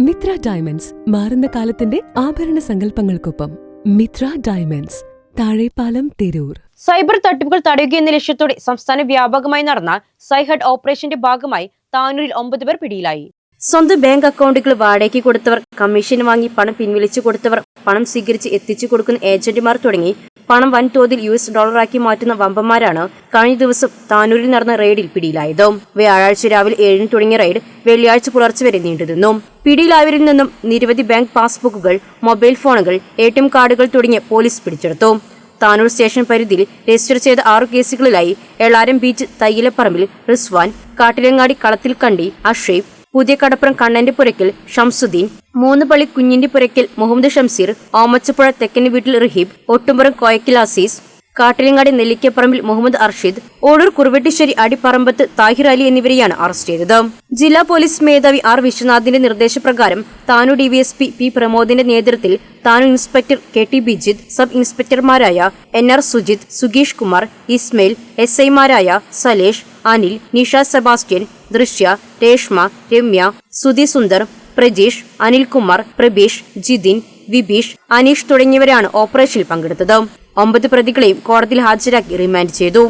Mitra diamonds മാറുന്ന കാലത്തിന്റെ ആഭരണ സങ്കല്പങ്ങൾക്കൊപ്പം മിത്ര ഡയമണ്ട്സ് താഴെപ്പാലം തിരൂർ. സൈബർ തട്ടിപ്പുകൾ തടയുക എന്ന ലക്ഷ്യത്തോടെ സംസ്ഥാന വ്യാപകമായി നടന്ന സൈഹഡ് ഓപ്പറേഷന്റെ ഭാഗമായി താനൂരിൽ ഒമ്പത് പേർ പിടിയിലായി. സ്വന്തം ബാങ്ക് അക്കൗണ്ടുകൾ വാടകയ്ക്ക് കൊടുത്തവർ കമ്മീഷൻ വാങ്ങി പണം പിൻവലിച്ചു കൊടുത്തവർ പണം സ്വീകരിച്ച് എത്തിച്ചു കൊടുക്കുന്ന ഏജന്റുമാർ തുടങ്ങി പണം വൻതോതിൽ യു എസ് ഡോളറാക്കി മാറ്റുന്ന വമ്പന്മാരാണ് കഴിഞ്ഞ ദിവസം താനൂരിൽ നടന്ന റെയ്ഡിൽ പിടിയിലായത്. വ്യാഴാഴ്ച രാവിലെ ഏഴിന് തുടങ്ങിയ റെയ്ഡ് വെള്ളിയാഴ്ച പുലർച്ചെ വരെ നീണ്ടുനിന്നു. പിടിയിലായവരിൽ നിന്നും നിരവധി ബാങ്ക് പാസ്ബുക്കുകൾ മൊബൈൽ ഫോണുകൾ എ ടി എം കാർഡുകൾ തുടങ്ങിയ പോലീസ് പിടിച്ചെടുത്തു. താനൂർ സ്റ്റേഷൻ പരിധിയിൽ രജിസ്റ്റർ ചെയ്ത ആറു കേസുകളിലായി എളാരം ബീച്ച് തയ്യിലപ്പറമ്പിൽ റിസ്വാൻ കാട്ടിലങ്ങാടി കളത്തിൽ കണ്ടി അഷേഫ് പുതിയ കടപ്പുറം കണ്ണന്റെ പുരയ്ക്കൽ ഷംസുദ്ദീൻ മൂന്ന് പള്ളി കുഞ്ഞിന്റെ പുരയ്ക്കൽ മുഹമ്മദ് ഷംസീർ ഓമച്ചപ്പുഴ തെക്കൻ വീട്ടിൽ റഹീബ് ഒട്ടുംപുറം കോയക്കിൽ അസീസ് കാട്ടിലങ്ങാടി നെല്ലിക്കപ്പറമ്പിൽ മുഹമ്മദ് അർഷിദ് ഓടൂർ കുറുവെട്ടിശ്ശേരി അടിപ്പറമ്പത്ത് താഹിർ അലി എന്നിവരെയാണ് അറസ്റ്റ് ചെയ്തത്. ജില്ലാ പോലീസ് മേധാവി ആർ വിശ്വനാഥിന്റെ നിർദ്ദേശപ്രകാരം താനു ഡിവിഎസ്പി പി പ്രമോദിന്റെ നേതൃത്വത്തിൽ Tanu inspector K T Bijith sub ഇൻസ്പെക്ടർമാരായ N R Sujith സുഗീഷ് കുമാർ ഇസ്മയിൽ എസ് ഐമാരായ സലേഷ് അനിൽ നിഷ സെബാസ്റ്റ്യൻ ദൃശ്യ രേഷ്മ രമ്യ സുധി സുന്ദർ പ്രജീഷ് അനിൽകുമാർ പ്രബീഷ് ജിതിൻ വിബീഷ് അനീഷ് തുടങ്ങിയവരാണ് ഓപ്പറേഷനിൽ പങ്കെടുത്തത്. ഒമ്പത് പ്രതികളെയും കോടതിയിൽ ഹാജരാക്കി റിമാൻഡ് ചെയ്തു.